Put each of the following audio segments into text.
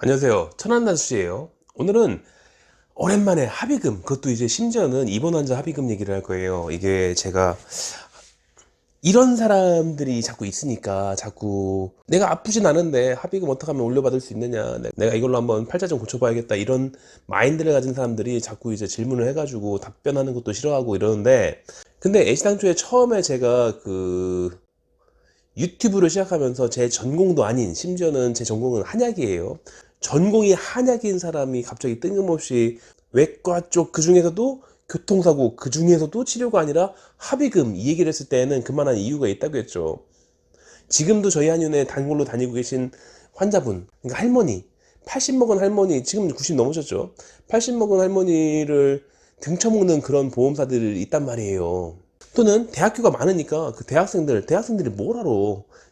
안녕하세요. 천안다수씨예요. 오늘은 오랜만에 합의금, 그것도 이제 심지어는 입원 환자 합의금 얘기를 할 거예요. 이게 제가 이런 사람들이 자꾸 있으니까 자꾸 내가 아프진 않은데 합의금 어떻게 하면 올려받을 수 있느냐 내- 내가 이걸로 한번 팔자 좀 고쳐봐야겠다 이런 마인드를 가진 사람들이 자꾸 이제 질문을 해가지고 답변하는 것도 싫어하고 이러는데 근데 애시당초에 처음에 제가 그 유튜브를 시작하면서 제 전공도 아닌 심지어는 제 전공은 한약이에요. 전공이 한약인 사람이 갑자기 뜬금없이 외과 쪽 그 중에서도 교통사고 그 중에서도 치료가 아니라 합의금 이 얘기를 했을 때는 그만한 이유가 있다고 했죠. 지금도 저희 한의원에 단골로 다니고 계신 환자분, 그러니까 할머니, 80 먹은 할머니, 지금 90 넘으셨죠? 80 먹은 할머니를 등쳐먹는 그런 보험사들이 있단 말이에요. 또는 대학교가 많으니까 그 대학생들, 대학생들이 뭘 알아?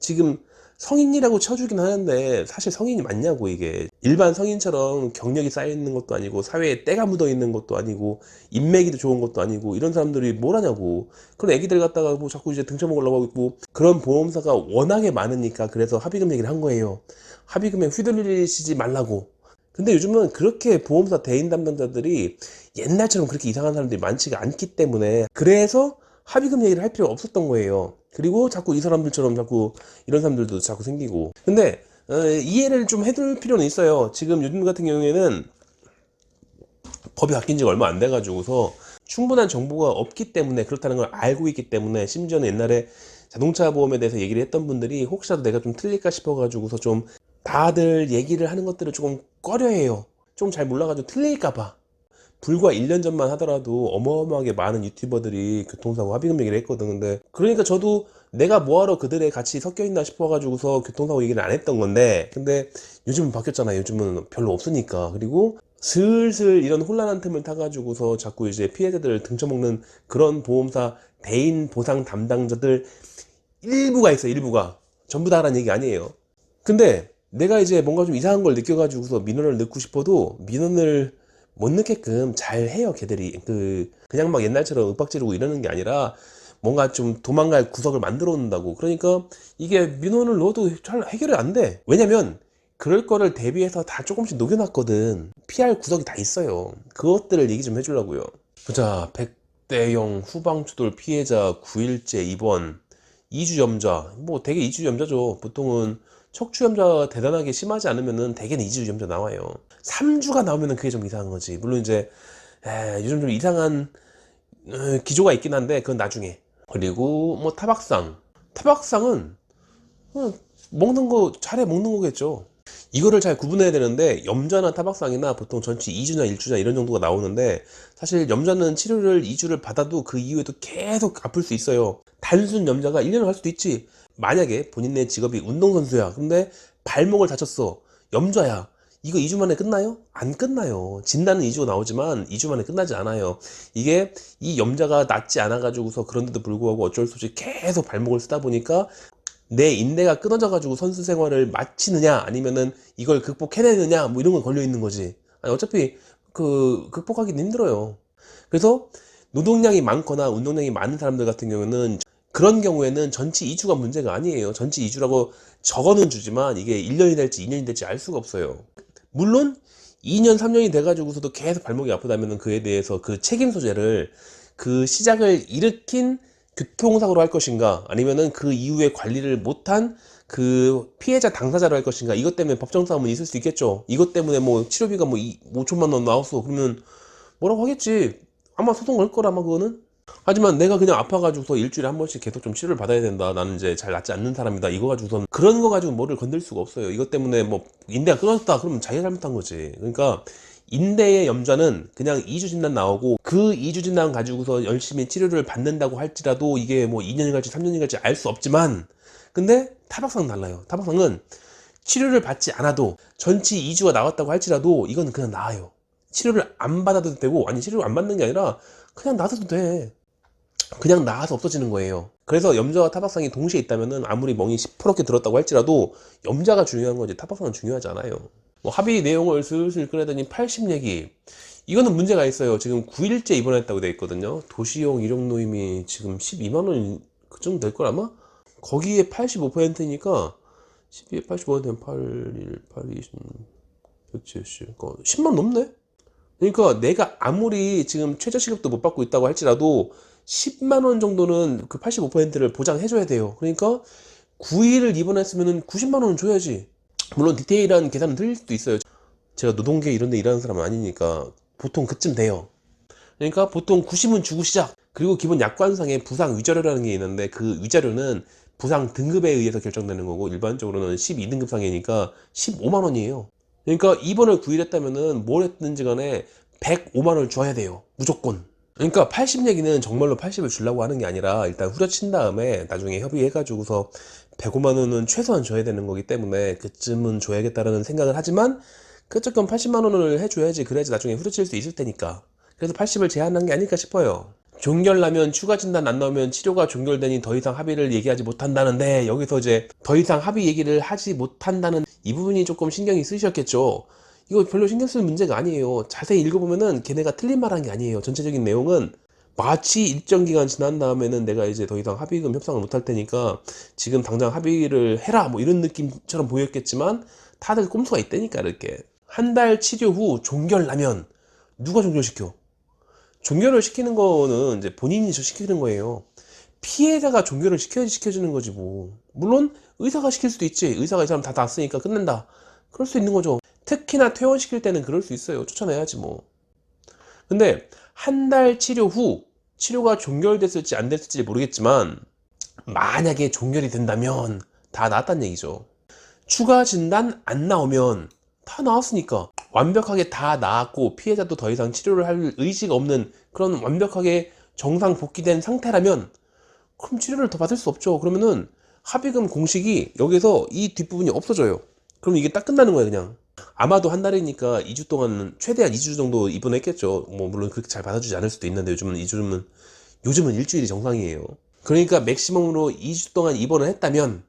지금 성인이라고 쳐주긴 하는데 사실 성인이 맞냐고 이게. 일반 성인처럼 경력이 쌓여 있는 것도 아니고 사회에 때가 묻어 있는 것도 아니고 인맥이 좋은 것도 아니고 이런 사람들이 뭘 하냐고. 그런 애기들 갖다가 뭐 자꾸 이제 등쳐먹으려고 하고 있고 그런 보험사가 워낙에 많으니까 그래서 합의금 얘기를 한 거예요. 합의금에 휘둘리시지 말라고. 근데 요즘은 그렇게 보험사 대인 담당자들이 옛날처럼 그렇게 이상한 사람들이 많지가 않기 때문에 그래서 합의금 얘기를 할 필요가 없었던 거예요. 그리고 자꾸 이 사람들처럼 자꾸 이런 사람들도 자꾸 생기고. 근데 어, 이해를 좀 해둘 필요는 있어요. 지금 요즘 같은 경우에는 법이 바뀐 지가 얼마 안 돼 가지고서 충분한 정보가 없기 때문에 그렇다는 걸 알고 있기 때문에 심지어는 옛날에 자동차 보험에 대해서 얘기를 했던 분들이 혹시라도 내가 좀 틀릴까 싶어 가지고서 좀 다들 얘기를 하는 것들을 조금 꺼려해요. 좀 잘 몰라가지고 틀릴까봐. 불과 1년 전만 하더라도 어마어마하게 많은 유튜버들이 교통사고 합의금 얘기를 했거든. 근데 그러니까 저도 내가 뭐하러 그들에 같이 섞여 있나 싶어가지고서 교통사고 얘기를 안 했던 건데 근데 요즘은 바뀌었잖아요. 요즘은 별로 없으니까. 그리고 슬슬 이런 혼란한 틈을 타가지고서 자꾸 이제 피해자들을 등쳐먹는 그런 보험사 대인 보상 담당자들 일부가 있어요. 일부가. 전부 다라는 얘기 아니에요. 근데 내가 이제 뭔가 좀 이상한 걸 느껴가지고서 민원을 넣고 싶어도 민원을 못 넣게끔 잘 해요, 걔들이. 그, 그냥 막 옛날처럼 윽박 지르고 이러는 게 아니라 뭔가 좀 도망갈 구석을 만들어 놓는다고. 그러니까 이게 민원을 넣어도 잘 해결이 안 돼. 왜냐면 그럴 거를 대비해서 다 조금씩 녹여놨거든. 피할 구석이 다 있어요. 그것들을 얘기 좀 해주려고요. 보자, 백대영 후방 추돌 피해자 9일째 입원, 2주염자. 뭐 되게 2주염자죠. 보통은 척추염자가 대단하게 심하지 않으면은 대개는 2주염자 나와요. 3주가 나오면은 그게 좀 이상한 거지. 물론 이제 에, 요즘 좀 이상한 어, 기조가 있긴 한데 그건 나중에. 그리고 뭐 타박상. 타박상은 어, 먹는 거 잘해 먹는 거겠죠. 이거를 잘 구분해야 되는데 염자나 타박상이나 보통 전치 2주나 1주나 이런 정도가 나오는데 사실 염자는 치료를 2주를 받아도 그 이후에도 계속 아플 수 있어요. 단순 염자가 1년을 할 수도 있지. 만약에 본인의 직업이 운동선수야. 근데 발목을 다쳤어. 염좌야. 이거 2주 만에 끝나요? 안 끝나요. 진단은 2주가 나오지만 2주 만에 끝나지 않아요. 이게 이 염자가 낫지 않아가지고서 그런데도 불구하고 어쩔 수 없이 계속 발목을 쓰다 보니까 내 인대가 끊어져가지고 선수 생활을 마치느냐 아니면은 이걸 극복해내느냐 뭐 이런 건 걸려 있는 거지. 아니 어차피 그 극복하기는 힘들어요. 그래서 노동량이 많거나 운동량이 많은 사람들 같은 경우는 그런 경우에는 전치 2주가 문제가 아니에요. 전치 2주라고 적어는 주지만 이게 1년이 될지 2년이 될지 알 수가 없어요. 물론 2년, 3년이 돼가지고서도 계속 발목이 아프다면 그에 대해서 그 책임 소재를 그 시작을 일으킨 교통사고로 할 것인가 아니면은 그 이후에 관리를 못한 그 피해자 당사자로 할 것인가 이것 때문에 법정 싸움은 있을 수 있겠죠. 이것 때문에 뭐 치료비가 뭐 5천만 원 나왔어 그러면 뭐라고 하겠지. 아마 소송 걸 거라 아마 그거는. 하지만 내가 그냥 아파가지고서 일주일에 한 번씩 계속 좀 치료를 받아야 된다. 나는 이제 잘 낫지 않는 사람이다. 이거 가지고선 그런 거 가지고 뭐를 건들 수가 없어요. 이것 때문에 뭐 인대가 끊어졌다. 그러면 자기가 잘못한 거지. 그러니까 인대의 염좌는 그냥 2주 진단 나오고 그 2주 진단 가지고서 열심히 치료를 받는다고 할지라도 이게 뭐 2년이 갈지 3년이 갈지 알 수 없지만 근데 타박상은 달라요. 타박상은 치료를 받지 않아도 전치 2주가 나왔다고 할지라도 이건 그냥 나아요. 치료를 안 받아도 되고 아니 치료를 안 받는 게 아니라 그냥 놔둬도 돼. 그냥 나아서 없어지는 거예요. 그래서 염자와 타박상이 동시에 있다면은 아무리 멍이 시퍼렇게 들었다고 할지라도 염자가 중요한 거지 타박상은 중요하지 않아요. 뭐 합의 내용을 슬슬 꺼내더니 80 얘기. 이거는 문제가 있어요. 지금 9일째 입원했다고 돼 있거든요. 도시용 일용 노임이 지금 12만 원그 정도 될걸 아마? 거기에 85%니까 12에 85%면 8, 1, 8, 20. 그렇지, 그렇지. 그러니까 10만 넘네? 그러니까 내가 아무리 지금 최저시급도 못 받고 있다고 할지라도 10만 원 정도는 그 85%를 보장해줘야 돼요. 그러니까 9일을 입원했으면 90만 원은 줘야지. 물론 디테일한 계산은 틀릴 수도 있어요. 제가 노동계 이런 데 일하는 사람은 아니니까 보통 그쯤 돼요. 그러니까 보통 90은 주고 시작. 그리고 기본 약관상에 부상 위자료라는 게 있는데 그 위자료는 부상 등급에 의해서 결정되는 거고 일반적으로는 12등급 상이니까 15만 원이에요. 그러니까 입원을 9일 했다면은 뭘 했든지 간에 105만 원을 줘야 돼요. 무조건. 그러니까 80 얘기는 정말로 80을 주려고 하는 게 아니라 일단 후려친 다음에 나중에 협의해가지고서 105만 원은 최소한 줘야 되는 거기 때문에 그쯤은 줘야겠다라는 생각을 하지만 그쪽은 80만 원을 해줘야지 그래야지 나중에 후려칠 수 있을 테니까 그래서 80을 제한한 게 아닐까 싶어요. 종결나면 추가 진단 안 나오면 치료가 종결되니 더 이상 합의를 얘기하지 못한다는데 여기서 이제 더 이상 합의 얘기를 하지 못한다는 이 부분이 조금 신경이 쓰이셨겠죠. 이거 별로 신경 쓸 문제가 아니에요. 자세히 읽어보면은 걔네가 틀린 말 한 게 아니에요. 전체적인 내용은 마치 일정 기간 지난 다음에는 내가 이제 더 이상 합의금 협상을 못 할 테니까 지금 당장 합의를 해라 뭐 이런 느낌처럼 보였겠지만 다들 꼼수가 있다니까 이렇게 한 달 치료 후 종결 나면 누가 종결시켜? 종결을 시키는 거는 이제 본인이 저 시키는 거예요. 피해자가 종결을 시켜야지 시켜주는 거지 뭐. 물론 의사가 시킬 수도 있지. 의사가 이 사람 다 났으니까 끝낸다. 그럴 수 있는 거죠. 특히나 퇴원시킬 때는 그럴 수 있어요. 쫓아내야지 뭐. 근데 한 달 치료 후 치료가 종결됐을지 안 됐을지 모르겠지만 만약에 종결이 된다면 다 나았다는 얘기죠. 추가 진단 안 나오면 다 나왔으니까 완벽하게 다 나았고 피해자도 더 이상 치료를 할 의지가 없는 그런 완벽하게 정상 복귀된 상태라면 그럼 치료를 더 받을 수 없죠. 그러면은 합의금 공식이 여기서 이 뒷부분이 없어져요. 그럼 이게 딱 끝나는 거예요, 그냥. 아마도 한 달이니까 2주 동안 최대한 2주 정도 입원했겠죠. 뭐 물론 그렇게 잘 받아주지 않을 수도 있는데 요즘은 2주면 요즘은 일주일이 정상이에요. 그러니까 맥시멈으로 2주 동안 입원을 했다면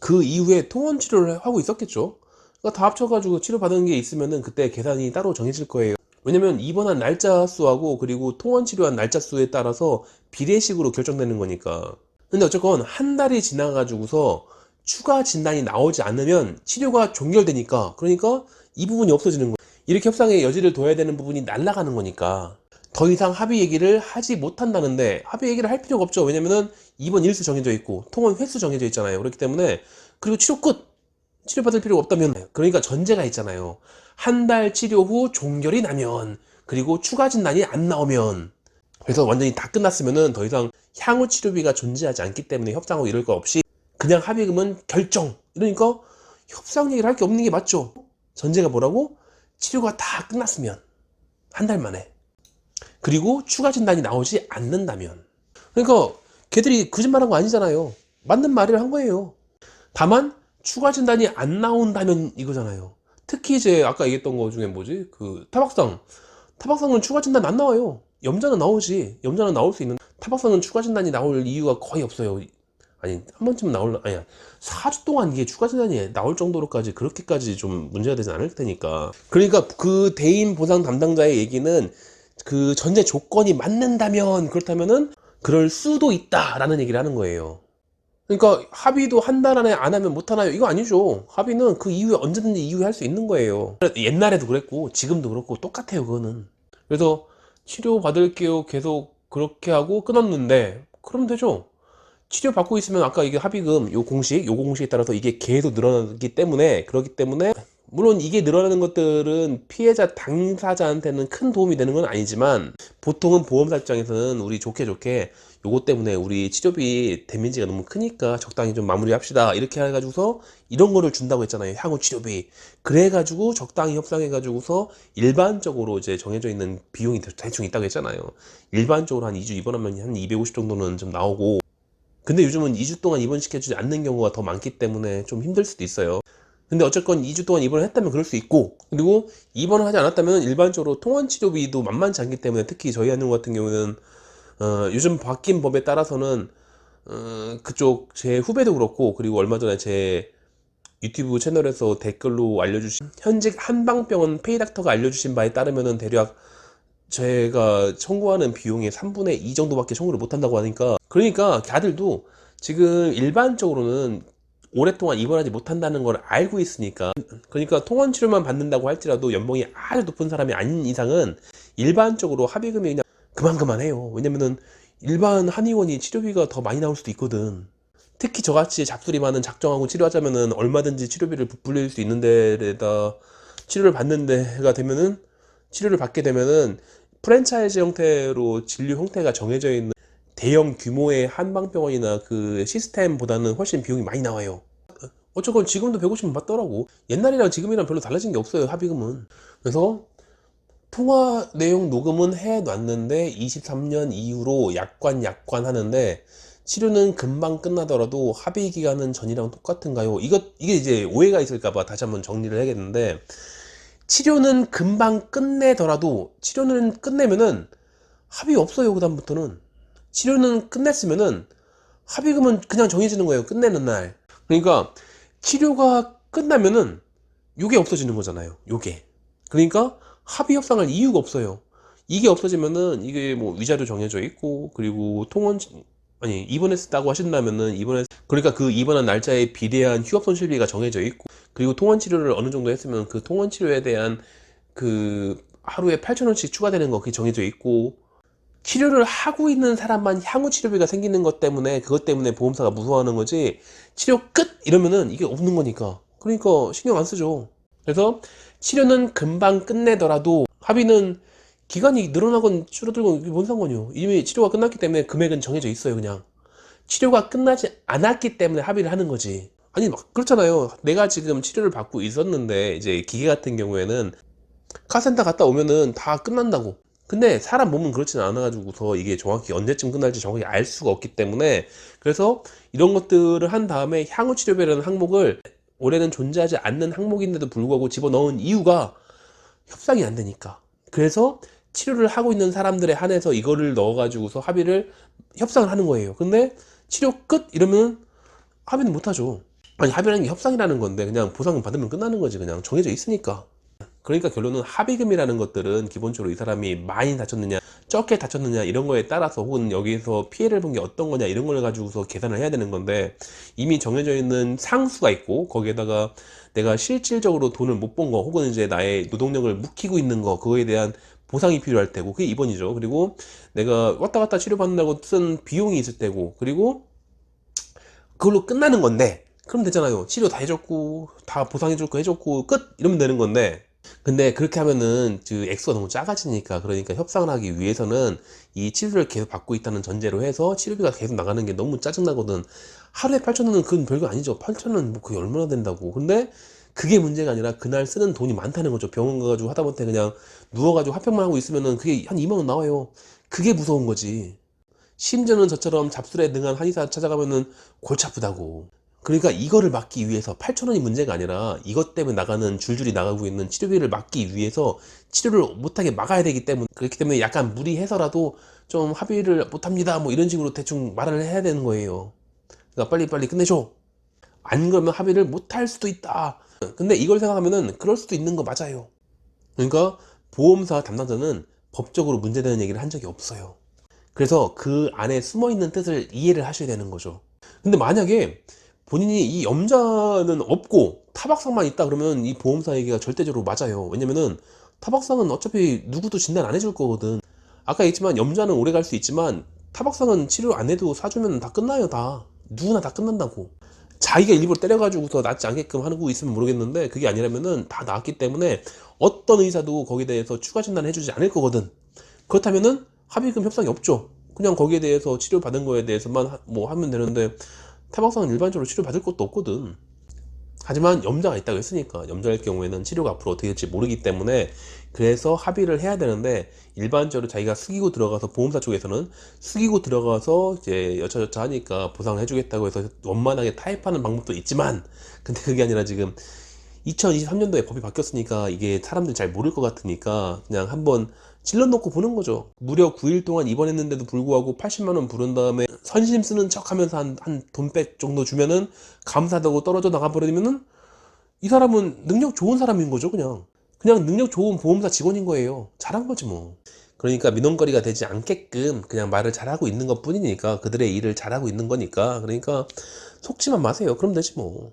그 이후에 통원 치료를 하고 있었겠죠. 그러니까 다 합쳐가지고 치료받은 게 있으면은 그때 계산이 따로 정해질 거예요. 왜냐면 입원한 날짜 수하고 그리고 통원 치료한 날짜 수에 따라서 비례식으로 결정되는 거니까. 근데 어쨌건 한 달이 지나가지고서 추가 진단이 나오지 않으면 치료가 종결되니까 그러니까 이 부분이 없어지는 거예요. 이렇게 협상의 여지를 둬야 되는 부분이 날아가는 거니까 더 이상 합의 얘기를 하지 못한다는데 합의 얘기를 할 필요가 없죠. 왜냐면은 입원 일수 정해져 있고 통원 횟수 정해져 있잖아요. 그렇기 때문에 그리고 치료 끝 치료받을 필요가 없다면 그러니까 전제가 있잖아요. 한 달 치료 후 종결이 나면 그리고 추가 진단이 안 나오면 그래서 완전히 다 끝났으면은 더 이상 향후 치료비가 존재하지 않기 때문에 협상하고 이럴 거 없이 그냥 합의금은 결정 이러니까 협상 얘기를 할 게 없는 게 맞죠. 전제가 뭐라고? 치료가 다 끝났으면 한 달 만에 그리고 추가 진단이 나오지 않는다면 그러니까 걔들이 거짓말한 거 아니잖아요. 맞는 말을 한 거예요. 다만 추가 진단이 안 나온다면 이거잖아요. 특히 이제 아까 얘기했던 거 중에 뭐지? 그 타박상. 타박상은 추가 진단 안 나와요. 염자는 나오지. 염자는 나올 수 있는. 타박상은 추가 진단이 나올 이유가 거의 없어요. 아니 한 번쯤은 나올 아니야 4주 동안 이게 추가 진단이 나올 정도로까지 그렇게까지 좀 문제가 되지 않을 테니까 그러니까 그 대인 보상 담당자의 얘기는 그 전제 조건이 맞는다면 그렇다면은 그럴 수도 있다라는 얘기를 하는 거예요. 그러니까 합의도 한 달 안에 안 하면 못 하나요? 이거 아니죠. 합의는 그 이후에 언제든지 이후에 할 수 있는 거예요. 옛날에도 그랬고 지금도 그렇고 똑같아요. 그거는. 그래서 치료 받을게요. 계속 그렇게 하고 끊었는데 그러면 되죠. 치료 받고 있으면 아까 이게 합의금 요 공식 요 공식에 따라서 이게 계속 늘어나기 때문에 그렇기 때문에 물론 이게 늘어나는 것들은 피해자 당사자한테는 큰 도움이 되는 건 아니지만 보통은 보험사 입장에서는 우리 좋게 좋게 요것 때문에 우리 치료비 데미지가 너무 크니까 적당히 좀 마무리합시다. 이렇게 해가지고서 이런 거를 준다고 했잖아요. 향후 치료비. 그래가지고 적당히 협상해가지고서 일반적으로 이제 정해져 있는 비용이 대충 있다고 했잖아요. 일반적으로 한 2주 입원하면 한 250 정도는 좀 나오고 근데 요즘은 2주 동안 입원시켜주지 않는 경우가 더 많기 때문에 좀 힘들 수도 있어요. 근데 어쨌건 2주 동안 입원을 했다면 그럴 수 있고 그리고 입원을 하지 않았다면 일반적으로 통원 치료비도 만만치 않기 때문에 특히 저희 한의원 같은 경우는 어, 요즘 바뀐 법에 따라서는 어, 그쪽 제 후배도 그렇고 그리고 얼마 전에 제 유튜브 채널에서 댓글로 알려주신 현직 한방병원 페이닥터가 알려주신 바에 따르면은 대략 제가 청구하는 비용의 3분의 2 정도밖에 청구를 못 한다고 하니까 그러니까 다들도 지금 일반적으로는 오랫동안 입원하지 못한다는 걸 알고 있으니까 그러니까 통원 치료만 받는다고 할지라도 연봉이 아주 높은 사람이 아닌 이상은 일반적으로 합의금이 그냥 그만 그만해요. 왜냐면은 일반 한의원이 치료비가 더 많이 나올 수도 있거든. 특히 저같이 잡술이 많은 작정하고 치료하자면은 얼마든지 치료비를 부풀릴 수 있는 데에다 치료를 받는 데가 되면은 치료를 받게 되면은 프랜차이즈 형태로 진료 형태가 정해져 있는 대형 규모의 한방병원이나 그 시스템보다는 훨씬 비용이 많이 나와요. 어쨌건 지금도 150만 받더라고. 옛날이랑 지금이랑 별로 달라진 게 없어요, 합의금은. 그래서 통화 내용 녹음은 해 놨는데 23년 이후로 약관 약관 하는데 치료는 금방 끝나더라도 합의 기간은 전이랑 똑같은가요? 이것 이게 이제 오해가 있을까 봐 다시 한번 정리를 해야겠는데 치료는 금방 끝내더라도 치료는 끝내면은 합의 없어요 그 다음부터는. 치료는 끝냈으면은 합의금은 그냥 정해지는 거예요 끝내는 날. 그러니까 치료가 끝나면은 요게 없어지는 거잖아요 요게. 그러니까 합의 협상할 이유가 없어요. 이게 없어지면은 이게 뭐 위자료 정해져 있고 그리고 통원 아니 입원했다고 하신다면은 입원했 그러니까 그 입원한 날짜에 비대한 휴업 손실비가 정해져 있고 그리고 통원 치료를 어느 정도 했으면 그 통원 치료에 대한 그 하루에 8,000원씩 추가되는 거 그게 정해져 있고 치료를 하고 있는 사람만 향후 치료비가 생기는 것 때문에 그것 때문에 보험사가 무서워하는 거지 치료 끝! 이러면은 이게 없는 거니까. 그러니까 신경 안 쓰죠. 그래서 치료는 금방 끝내더라도 합의는 기간이 늘어나건 줄어들건 이게 뭔 상관이요? 이미 치료가 끝났기 때문에 금액은 정해져 있어요 그냥. 치료가 끝나지 않았기 때문에 합의를 하는 거지 아니 막 그렇잖아요. 내가 지금 치료를 받고 있었는데 이제 기계 같은 경우에는 카센터 갔다 오면은 다 끝난다고. 근데 사람 몸은 그렇지는 않아 가지고서 이게 정확히 언제쯤 끝날지 정확히 알 수가 없기 때문에 그래서 이런 것들을 한 다음에 향후 치료비라는 항목을 올해는 존재하지 않는 항목인데도 불구하고 집어넣은 이유가 협상이 안 되니까. 그래서 치료를 하고 있는 사람들에 한해서 이거를 넣어 가지고서 합의를 협상을 하는 거예요. 근데 치료 끝 이러면 합의는 못 하죠 아니 합의라는 게 협상이라는 건데 그냥 보상 받으면 끝나는 거지 그냥. 정해져 있으니까. 그러니까 결론은 합의금이라는 것들은 기본적으로 이 사람이 많이 다쳤느냐 적게 다쳤느냐 이런 거에 따라서 혹은 여기서 피해를 본 게 어떤 거냐 이런 걸 가지고서 계산을 해야 되는 건데 이미 정해져 있는 상수가 있고 거기에다가 내가 실질적으로 돈을 못 본 거 혹은 이제 나의 노동력을 묵히고 있는 거 그거에 대한 보상이 필요할 테고 그게 2번이죠. 그리고 내가 왔다 갔다 치료받는다고 쓴 비용이 있을 테고 그리고 그걸로 끝나는 건데 그럼 되잖아요. 치료 다 해줬고 다 보상해줄 거 해줬고 끝! 이러면 되는 건데. 근데 그렇게 하면은 그 액수가 너무 작아지니까 그러니까 협상을 하기 위해서는 이 치료를 계속 받고 있다는 전제로 해서 치료비가 계속 나가는 게 너무 짜증나거든. 하루에 8천원은 그건 별거 아니죠. 8천원 뭐 그게 얼마나 된다고. 근데 그게 문제가 아니라 그날 쓰는 돈이 많다는 거죠. 병원 가가지고 하다못해 그냥 누워가지고 화평만 하고 있으면은 그게 한 2만원 나와요. 그게 무서운 거지. 심지어는 저처럼 잡술에 능한 한의사 찾아가면은 골치 아프다고 그러니까 이거를 막기 위해서 8,000원이 문제가 아니라 이것 때문에 나가는 줄줄이 나가고 있는 치료비를 막기 위해서 치료를 못하게 막아야 되기 때문에 그렇기 때문에 약간 무리해서라도 좀 합의를 못합니다 뭐 이런 식으로 대충 말을 해야 되는 거예요. 그러니까 빨리빨리 끝내줘. 안 그러면 합의를 못할 수도 있다. 근데 이걸 생각하면은 그럴 수도 있는 거 맞아요. 그러니까 보험사 담당자는 법적으로 문제되는 얘기를 한 적이 없어요. 그래서 그 안에 숨어 있는 뜻을 이해를 하셔야 되는 거죠. 근데 만약에 본인이 이 염자는 없고 타박상만 있다 그러면 이 보험사 얘기가 절대적으로 맞아요. 왜냐면은 타박상은 어차피 누구도 진단 안 해줄 거거든. 아까 얘기했지만 염자는 오래 갈 수 있지만 타박상은 치료 안 해도 사주면 다 끝나요 다. 누구나 다 끝난다고. 자기가 일부러 때려가지고서 낫지 않게끔 하고 있으면 모르겠는데 그게 아니라면은 다 나았기 때문에 어떤 의사도 거기에 대해서 추가 진단 해주지 않을 거거든. 그렇다면은 합의금 협상이 없죠. 그냥 거기에 대해서 치료받은 거에 대해서만 하- 뭐 하면 되는데 타박상은 일반적으로 치료받을 것도 없거든. 하지만 염자가 있다고 했으니까 염자일 경우에는 치료가 앞으로 어떻게 될지 모르기 때문에 그래서 합의를 해야 되는데 일반적으로 자기가 숙이고 들어가서 보험사 쪽에서는 숙이고 들어가서 이제 여차저차 하니까 보상을 해주겠다고 해서 원만하게 타협하는 방법도 있지만 근데 그게 아니라 지금 2023년도에 법이 바뀌었으니까 이게 사람들이 잘 모를 것 같으니까 그냥 한번 찔러놓고 보는 거죠. 무려 9일 동안 입원했는데도 불구하고 80만원 부른 다음에 선심 쓰는 척 하면서 한, 한 돈백 정도 주면은 감사하다고 떨어져 나가버리면은 이 사람은 능력 좋은 사람인 거죠, 그냥. 그냥 능력 좋은 보험사 직원인 거예요. 잘한 거지 뭐. 그러니까 민원거리가 되지 않게끔 그냥 말을 잘하고 있는 것 뿐이니까 그들의 일을 잘하고 있는 거니까 그러니까 속지만 마세요. 그럼 되지 뭐.